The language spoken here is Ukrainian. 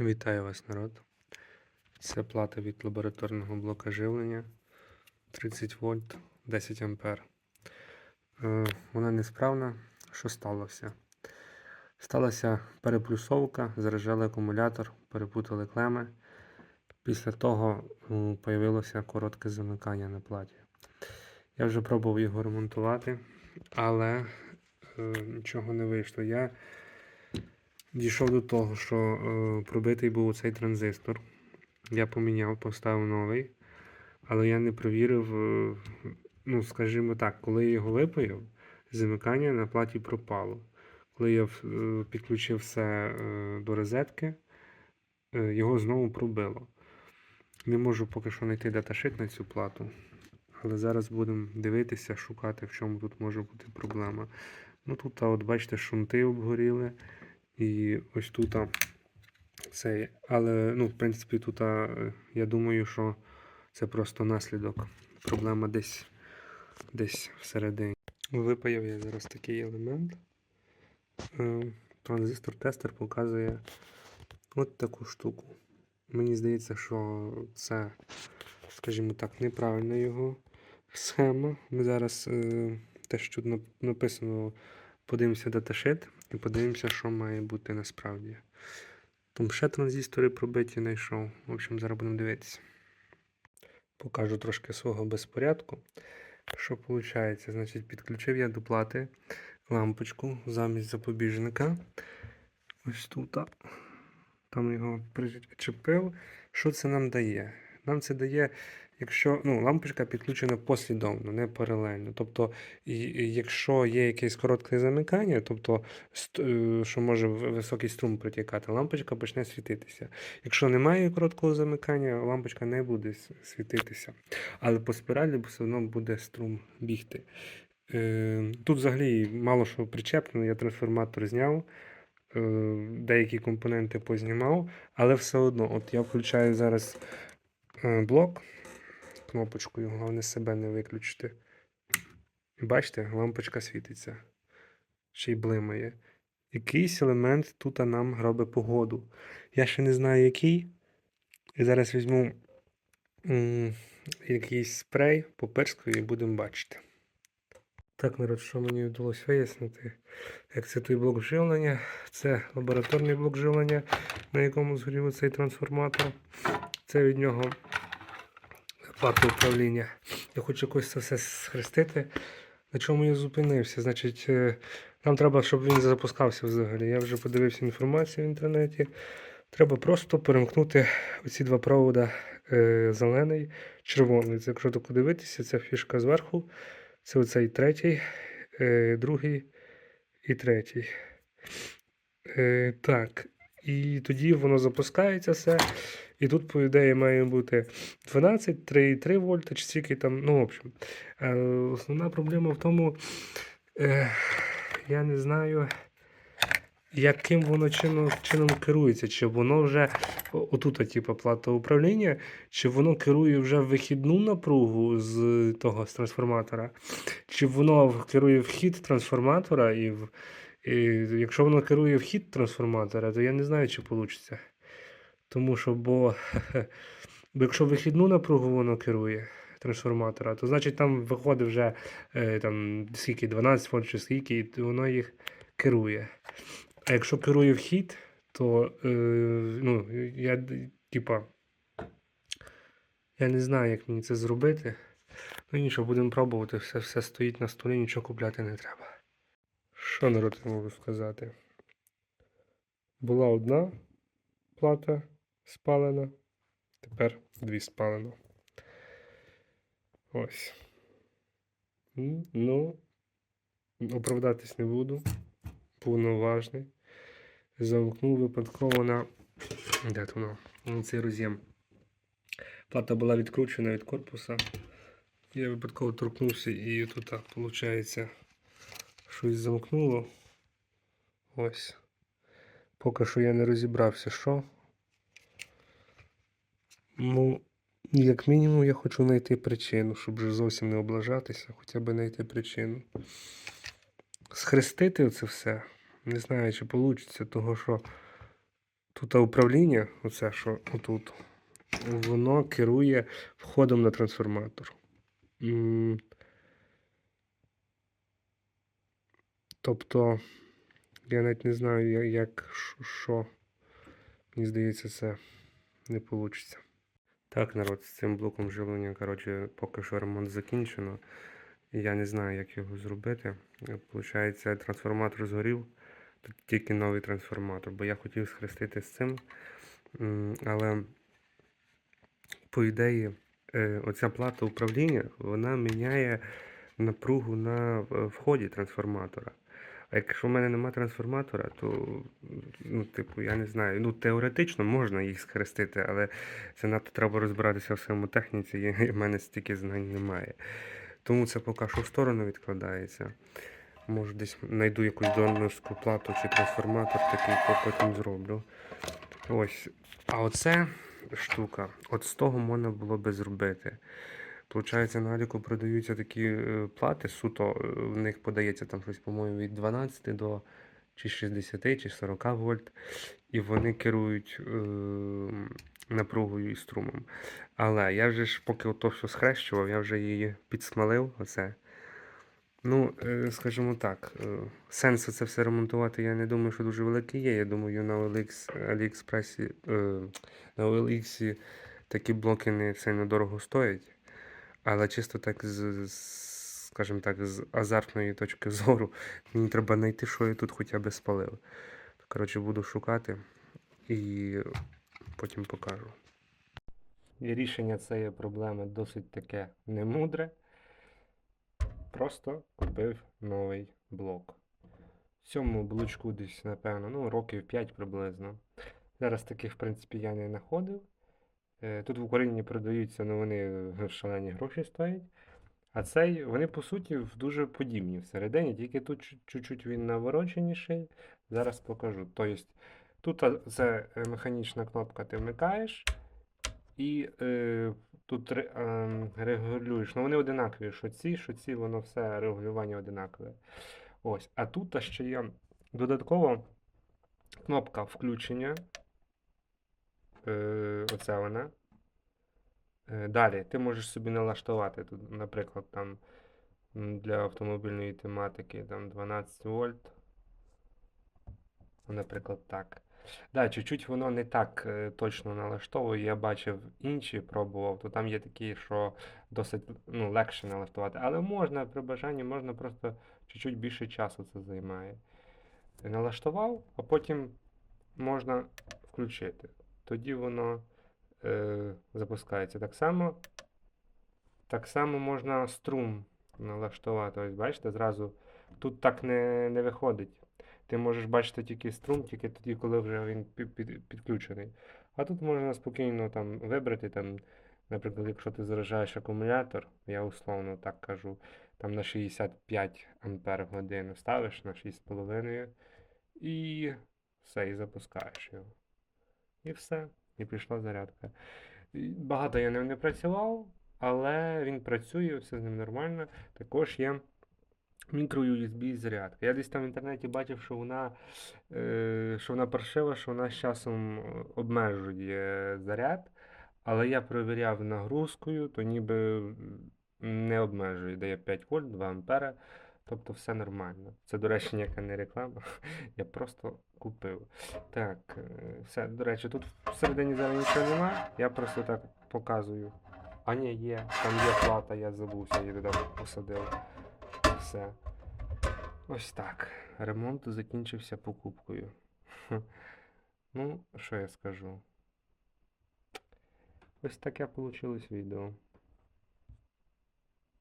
Вітаю вас, народ. Це плата від лабораторного блока живлення 30 вольт 10 ампер. Е, Вона несправна. Що сталося? Сталася переплюсовка, заражали акумулятор, перепутали клеми. Після того м, появилося коротке замикання на платі. Я вже пробував його ремонтувати, але е, нічого не вийшло. Я дійшов до того, що е, пробитий був цей транзистор. Я поміняв, поставив новий, але я не провірив, е, ну, скажімо так, коли я його випаяв, замикання на платі пропало. Коли я е, підключив все е, до розетки, е, його знову пробило. Не можу поки що знайти даташит на цю плату. Але зараз будемо дивитися, шукати, в чому тут може бути проблема. Ну тут, а от бачите, шунти обгоріли. І ось тут цей. Але, ну, в принципі, тут я думаю, що це просто наслідок. Проблема десь, десь всередині. Випаяв я зараз такий елемент. Е, Транзистор-тестер показує от таку штуку. Мені здається, що це, скажімо так, неправильна його схема. Ми зараз е, те, що написано, подивимося даташит і подивимося, що має бути насправді. Там ще транзистори пробиті знайшов. В общем, зараз будемо дивитися. Покажу трошки свого безпорядку. Що виходить? Значить, підключив я до плати лампочку замість запобіжника. Ось тут. Там його причепив. Що це нам дає? Нам це дає, якщо ну, лампочка підключена послідовно, не паралельно. Тобто, якщо є якесь коротке замикання, тобто, е, що може високий струм протікати, лампочка почне світитися. Якщо немає короткого замикання, лампочка не буде світитися. Але по спіралі все одно буде струм бігти. Е, Тут взагалі мало що причеплено, я трансформатор зняв, е, деякі компоненти познімав, але все одно, от я включаю зараз блок кнопочкою, головне себе не виключити. Бачите, лампочка світиться. Ще й блимає. Якийсь елемент тут нам робить погоду. Я ще не знаю який. І зараз візьму м, якийсь спрей, попирскую і будемо бачити. Так, народ, що мені вдалося вияснити, як це той блок живлення. Це лабораторний блок живлення, на якому згорів цей трансформатор. Це від нього плата управління. Я хочу якось це все схрестити. На чому я зупинився? Значить, е, нам треба, щоб він запускався взагалі. Я вже подивився інформацію в інтернеті. Треба просто перемкнути оці два провода е, зелений, червоний. Це, якщо так дивитися, ця фішка зверху. Це оцей третій, е, другий і третій. Так. І тоді воно запускається все. І тут, по ідеї, має бути 12, 3,3 вольта, чи скільки там. Ну, в общем. Е, основна проблема в тому, е, я не знаю, яким воно чином, чином керується. Чи воно вже отут, типу, плата управління, чи воно керує вже вихідну напругу з того з трансформатора, чи воно керує вхід трансформатора, і, в, і якщо воно керує вхід трансформатора, то я не знаю, чи вийде. Тому що, бо, якщо вихідну напругу воно керує трансформатора, то значить там виходить вже е, там, скільки, 12 вольт чи скільки, і воно їх керує. А якщо керує вхід, то е, ну, я типа. Я не знаю, як мені це зробити. Ну нічого, будемо пробувати, все, все стоїть на столі, нічого купляти не треба. Що народ я можу сказати? Була одна плата спалена, тепер дві спалено. Ось. Ну, оправдатись не буду. Повноважний. Замкнув випадково на. Де воно? На цей роз'єм. Плата була відкручена від корпуса. Я випадково торкнувся і тут, виходить, щось замкнуло. Ось. Поки що я не розібрався, що. Ну, як мінімум, я хочу знайти причину, щоб вже зовсім не облажатися, хоча б знайти причину. Схрестити це все. Не знаю, чи вийде, того що Тут управління, оце що отут, воно керує входом на трансформатор. Тобто, я навіть не знаю, як що. Мені здається, це не вийде. Так, народ, з цим блоком живлення, коротше, поки що ремонт закінчено. Я не знаю, як його зробити. Получається, трансформатор згорів. Тут тільки новий трансформатор, бо я хотів схрестити з цим. Але, по ідеї, е, оця плата управління, вона міняє напругу на е, вході трансформатора. А якщо в мене немає трансформатора, то, ну, типу, я не знаю. Ну, теоретично можна їх схрестити, але це надто треба розбиратися в своєму техніці, і в мене стільки знань немає. Тому це поки що в сторону відкладається. Може, десь знайду якусь донорську плату чи трансформатор такий, потім зроблю. Ось. А оце штука. От з того можна було би зробити. Получається, на Аліку продаються такі е, плати, суто е, в них подається там щось, по-моєму, від 12 до чи 60, чи 40 вольт, і вони керують е, напругою і струмом. Але я вже ж, поки ото все схрещував, я вже її підсмалив. Оце. Ну, е, скажімо так, сенсу це все ремонтувати, я не думаю, що дуже великий є. Я думаю, на OLX, на OLX такі блоки не сильно дорого стоять. Але чисто так, з, скажімо так, з азартної точки зору, мені треба знайти, що я тут хоча б спалив. Коротше, буду шукати і потім покажу. І рішення цієї проблеми досить таке немудре. Просто купив новий блок. Цьому блочку десь, напевно, ну, років 5 приблизно. Зараз таких, в принципі, я не знаходив. Е, Тут в Україні продаються, ну вони е, шалені гроші стоять. А цей, вони по суті дуже подібні всередині, тільки тут чуть- чуть-чуть він навороченіший. Зараз покажу. Тобто, тут це е, механічна кнопка, ти вмикаєш, і е, тут ем, регулюєш. Ну вони одинакові, що ці, що ці, воно все регулювання одинакове. Ось. А тут ще є додатково кнопка включення. Е, оця вона. Е, Далі, ти можеш собі налаштувати тут, наприклад, там для автомобільної тематики там 12 вольт. Ну, Наприклад, так. Да, чуть-чуть воно не так е, точно налаштовує. Я бачив інші, пробував, то там є такі, що досить ну, легше налаштувати. Але можна при бажанні, можна просто чуть-чуть більше часу це займає. Налаштував, а потім можна включити. Тоді воно е, запускається. Так само, так само можна струм налаштувати. Ось бачите, зразу тут так не, не виходить. Ти можеш бачити тільки струм, тільки тоді, коли вже він пі- під- підключений. А тут можна спокійно там вибрати, там, наприклад, якщо ти заряджаєш акумулятор, я условно так кажу, там на 65 ампер в годину ставиш на 6,5 і все, і запускаєш його. І все. І пішла зарядка. Багато я ним не працював, але він працює, все з ним нормально. Також є мікро-USB зарядка. Я десь там в інтернеті бачив, що вона, е, що вона паршива, що вона з часом е, обмежує заряд. Але я перевіряв нагрузкою, то ніби не обмежує, дає 5 вольт, 2 ампера. Тобто все нормально. Це, до речі, ніяка не реклама. Я просто купив. Так, е, все. До речі, тут всередині зараз нічого немає. Я просто так показую. А ні, є. Там є плата, я забувся, її туди посадив. Все. Ось так. Ремонт закінчився покупкою. Ну, що я скажу? Ось таке вийшло відео.